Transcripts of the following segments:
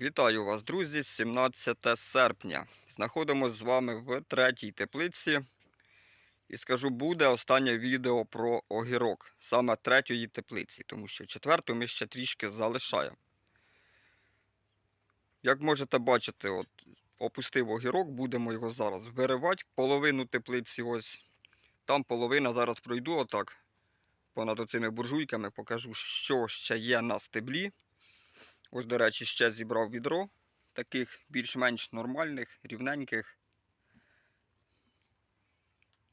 Вітаю вас, друзі! 17 серпня. Знаходимося з вами в третій теплиці. І скажу, буде останнє відео про огірок, саме третьої теплиці, тому що четверту ми ще трішки залишаємо. Як можете бачити, от, опустив огірок, будемо його зараз виривати. Половину теплиці ось. Там половина зараз пройду отак. Понад оцими буржуйками покажу, що ще є на стеблі. Ось, до речі, ще зібрав відро таких більш-менш нормальних, рівненьких.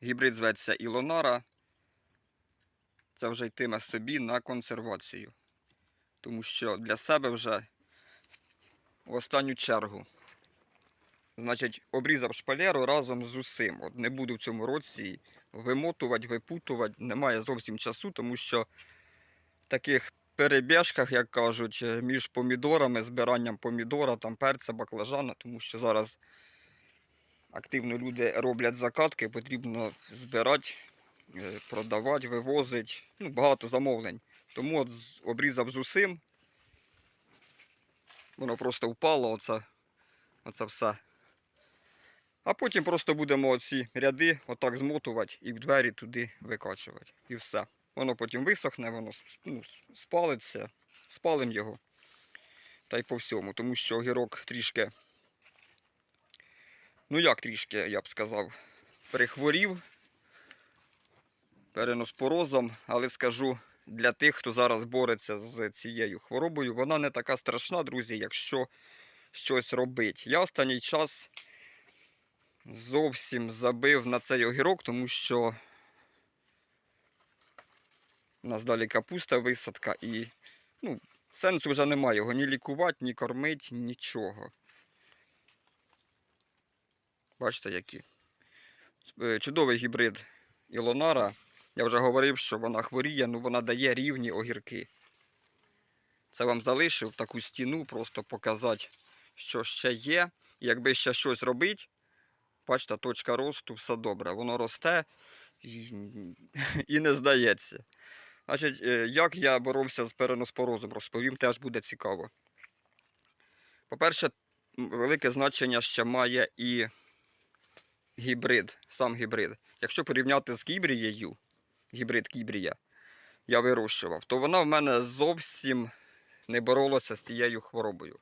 Гібрид зветься Ілонара. Це вже йтиме собі на консервацію. Тому що для себе вже в останню чергу. Значить, обрізав шпалеру разом з усім. От не буду в цьому році вимотувати, випутувати. Немає зовсім часу, тому що таких перебіжках, як кажуть, е, між помідорами, збиранням помідора, там перця, баклажана, тому що зараз активно люди роблять закатки, потрібно збирати, е, продавати, вивозити. Ну, багато замовлень. Тому от обрізав з усім. Воно просто впало, оце, оце все. А потім просто будемо оці ряди отак змотувати і в двері туди викачувати. І все. Воно потім висохне, воно ну, спалиться, спалим його. Та й по всьому, тому що огірок трішки, ну як трішки, я б сказав, прихворів переноспорозом, але скажу, для тих, хто зараз бореться з цією хворобою, вона не така страшна, друзі, якщо щось робить. Я останній час зовсім забив на цей огірок, тому що у нас далі капуста висадка і ну, сенсу вже немає його ні лікувати, ні кормити, нічого. Бачите, які. Е, Чудовий гібрид Ілонара. Я вже говорив, що вона хворіє, ну вона дає рівні огірки. Це вам залишив таку стіну, просто показати, що ще є. І якби ще щось робити, бачите, точка росту, все добре. Воно росте і, і не здається. Значить, е, як я боровся з переноспорозом, розповім, теж буде цікаво. По-перше, велике значення ще має і гібрид, сам гібрид. Якщо порівняти з кібрією, гібрид кібрія, я вирощував, то вона в мене зовсім не боролася з цією хворобою.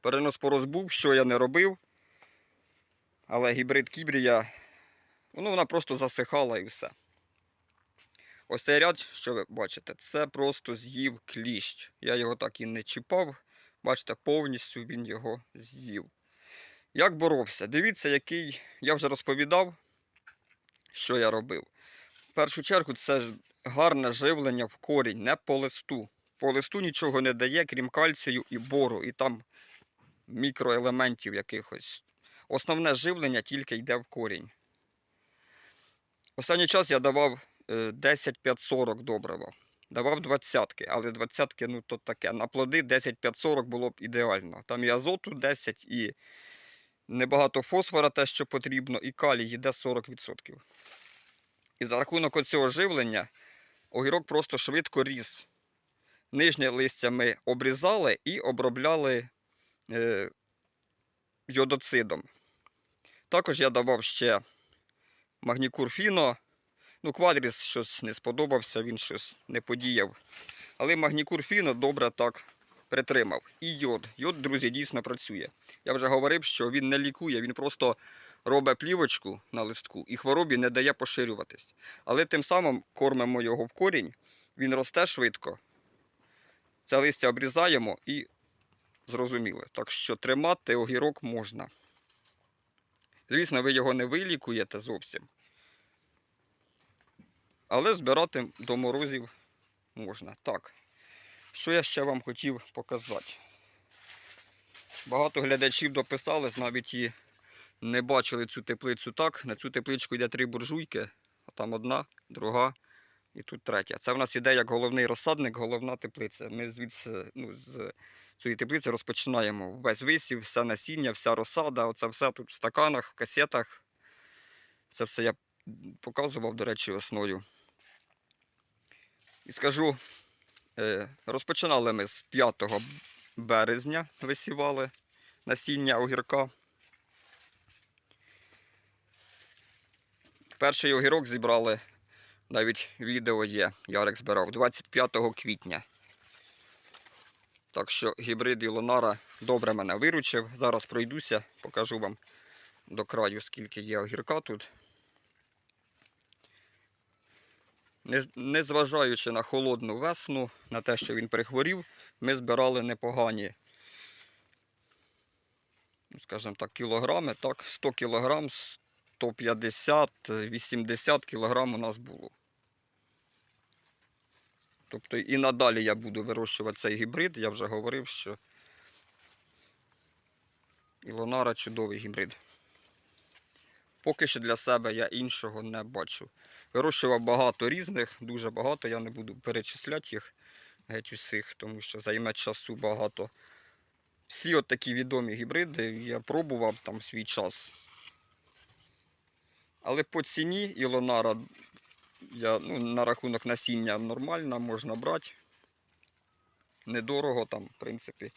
Переноспороз був, що я не робив, але гібрид кібрія, ну, вона просто засихала і все. Ось цей ряд, що ви бачите, це просто з'їв кліщ. Я його так і не чіпав. Бачите, повністю він його з'їв. Як боровся? Дивіться, який я вже розповідав, що я робив. В першу чергу це гарне живлення в корінь, не по листу. По листу нічого не дає, крім кальцію і бору, і там мікроелементів якихось. Основне живлення тільки йде в корінь. Останній час я давав 10-5-40 добрива. Давав двадцятки, але двадцятки, ну то таке. На плоди 10-5-40 було б ідеально. Там і азоту 10, і небагато фосфора, те, що потрібно, і калій йде 40%. І за рахунок оцього живлення огірок просто швидко ріс. Нижнє листя ми обрізали і обробляли е, йодоцидом. Також я давав ще магнікур фіно. Ну, квадріс щось не сподобався, він щось не подіяв. Але магнікур фіно добре так притримав. І йод. Йод, друзі, дійсно працює. Я вже говорив, що він не лікує, він просто робить плівочку на листку і хворобі не дає поширюватись. Але тим самим кормимо його в корінь, він росте швидко. Це листя обрізаємо і зрозуміли. Так що тримати огірок можна. Звісно, ви його не вилікуєте зовсім. Але збирати до морозів можна. Так. Що я ще вам хотів показати? Багато глядачів дописались, навіть і не бачили цю теплицю так. На цю тепличку йде три буржуйки. Там одна, друга і тут третя. Це в нас іде як головний розсадник, головна теплиця. Ми звідси, ну, з цієї теплиці розпочинаємо весь висів, все насіння, вся розсада, оце все тут в стаканах, в касетах. Це все я показував, до речі, весною. І скажу, е, розпочинали ми з п'ятого березня висівали насіння огірка. Перший огірок зібрали, навіть відео є, Ярик збирав 25 квітня. Так що гібрид Ілонара добре мене виручив. Зараз пройдуся, покажу вам до краю, скільки є огірка тут. Не- Незважаючи на холодну весну, на те, що він прихворів, ми збирали непогані, ну, скажімо так, кілограми, так, 100 кілограм, 150, 80 кілограм у нас було. Тобто і надалі я буду вирощувати цей гібрид, я вже говорив, що Ілонара чудовий гібрид. Поки що для себе я іншого не бачу. Вирощував багато різних, дуже багато, я не буду перечисляти їх геть усіх, тому що займе часу багато. Всі от такі відомі гібриди я пробував там свій час. Але по ціні Ілонара я, ну, на рахунок насіння нормальна, можна брати. Недорого там, в принципі.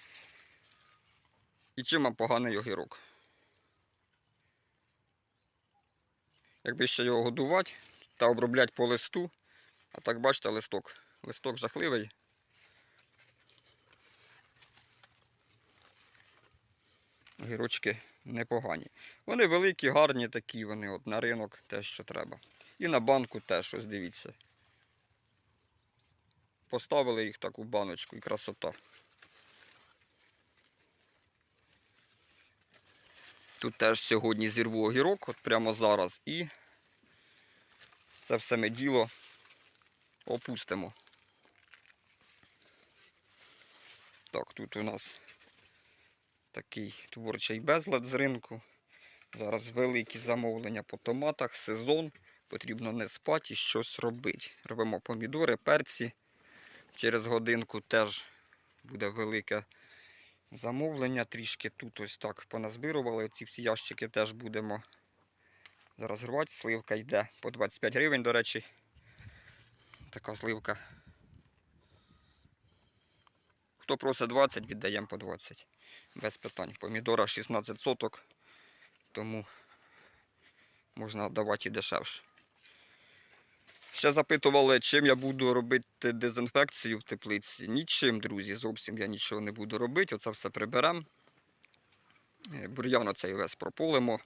І чим вам поганий огірок. Якби ще його годувати та обробляти по листу, а так бачите, листок. Листок жахливий. Огірочки непогані. Вони великі, гарні такі, вони от на ринок те, що треба. І на банку теж, ось дивіться. Поставили їх так у баночку і красота. Тут теж сьогодні зірву огірок, от прямо зараз, і це все ми діло опустимо. Так, тут у нас такий творчий безлад з ринку. Зараз великі замовлення по томатах, сезон. Потрібно не спати і щось робити. Робимо помідори, перці. Через годинку теж буде велике замовлення. Трішки тут ось так поназбирували. Ці всі ящики теж будемо зараз рвати. Сливка йде по 25 гривень, до речі. Така сливка. Хто просить 20, віддаємо по 20. Без питань. Помідора 16 соток, тому можна давати і дешевше. Ще запитували, чим я буду робити дезінфекцію в теплиці. Нічим, друзі, зовсім я нічого не буду робити. Оце все приберемо. Бур'ян оцей весь прополимо.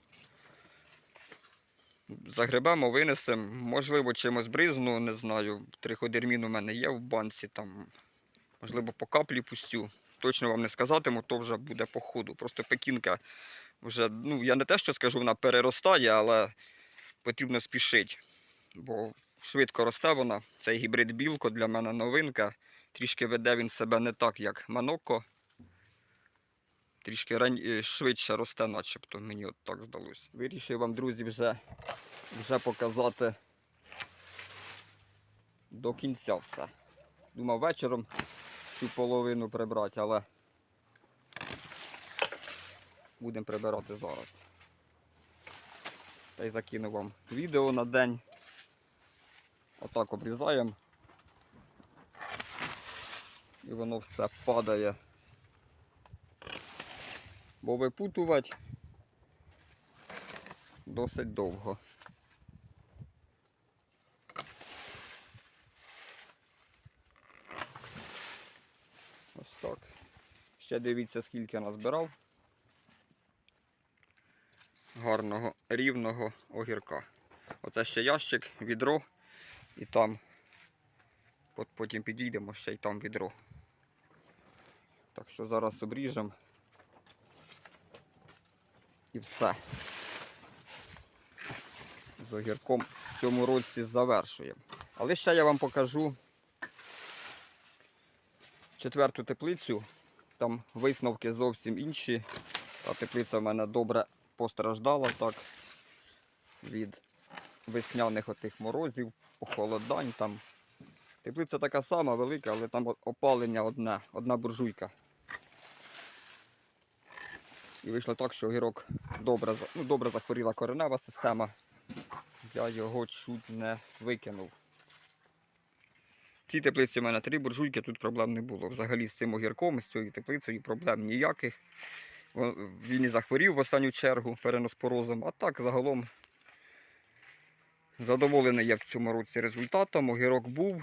Загребемо, винесемо. Можливо, чимось бризну, не знаю. Триходермін у мене є в банці, там, можливо, по каплі пустю. Точно вам не сказатиму, то вже буде по ходу. Просто пекінка вже, ну, я не те, що скажу, вона переростає, але потрібно спішити. Бо швидко росте вона. Цей гібрид білко для мене новинка. Трішки веде він себе не так, як Маноко. Трішки ран... е, швидше росте, начебто, мені от так здалося. Вирішив вам, друзі, вже, вже показати до кінця все. Думав вечором цю половину прибрати, але будемо прибирати зараз. Та й закину вам відео на день. Отак обрізаємо. І воно все падає. Бо випутувати досить довго. Ось так. Ще дивіться, скільки назбирав. Гарного рівного огірка. Оце ще ящик, відро. І там от потім підійдемо ще й там відро. Так що зараз обріжемо. І все. З огірком в цьому році завершуємо. Але ще я вам покажу четверту теплицю. Там висновки зовсім інші. Та теплиця в мене добре постраждала так від весняних отих морозів, похолодань там. Теплиця така сама велика, але там опалення одне, одна буржуйка. І вийшло так, що огірок добре, ну, добре захворіла коренева система. Я його чуть не викинув. цій теплиці в мене три буржуйки, тут проблем не було. Взагалі з цим огірком, з цією теплицею проблем ніяких. Він і захворів в останню чергу переноспорозом, а так загалом задоволений я в цьому році результатом. Огірок був,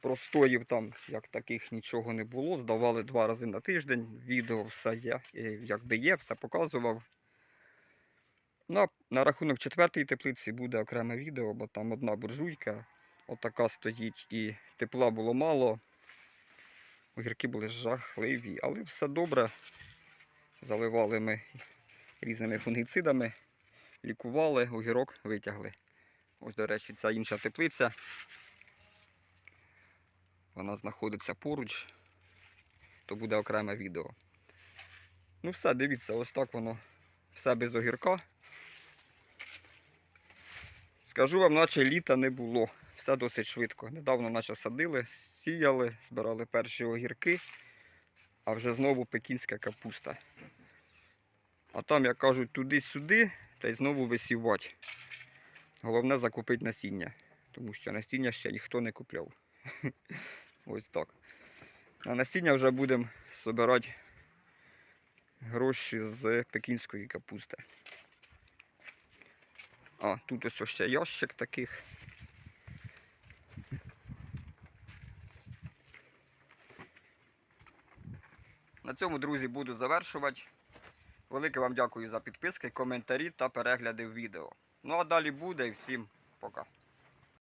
простоїв там як таких нічого не було. Здавали два рази на тиждень. Відео все є, якби є, все показував. На, на рахунок четвертої теплиці буде окреме відео, бо там одна буржуйка, отака стоїть, і тепла було мало. Огірки були жахливі, але все добре. Заливали ми різними фунгіцидами, лікували, огірок витягли. Ось, до речі, ця інша теплиця. Вона знаходиться поруч, то буде окреме відео. Ну все, дивіться, ось так воно все без огірка. Скажу вам, наче літа не було. Все досить швидко. Недавно наче садили, сіяли, збирали перші огірки, а вже знову пекінська капуста. А там, як кажуть, туди-сюди, та й знову висівати. Головне закупити насіння, тому що насіння ще ніхто не купляв. Ось так. На насіння вже будемо збирати гроші з пекінської капусти. А, тут ось ще ящик таких. На цьому, друзі, буду завершувати. Велике вам дякую за підписки, коментарі та перегляди відео. Ну а далі буде і всім пока.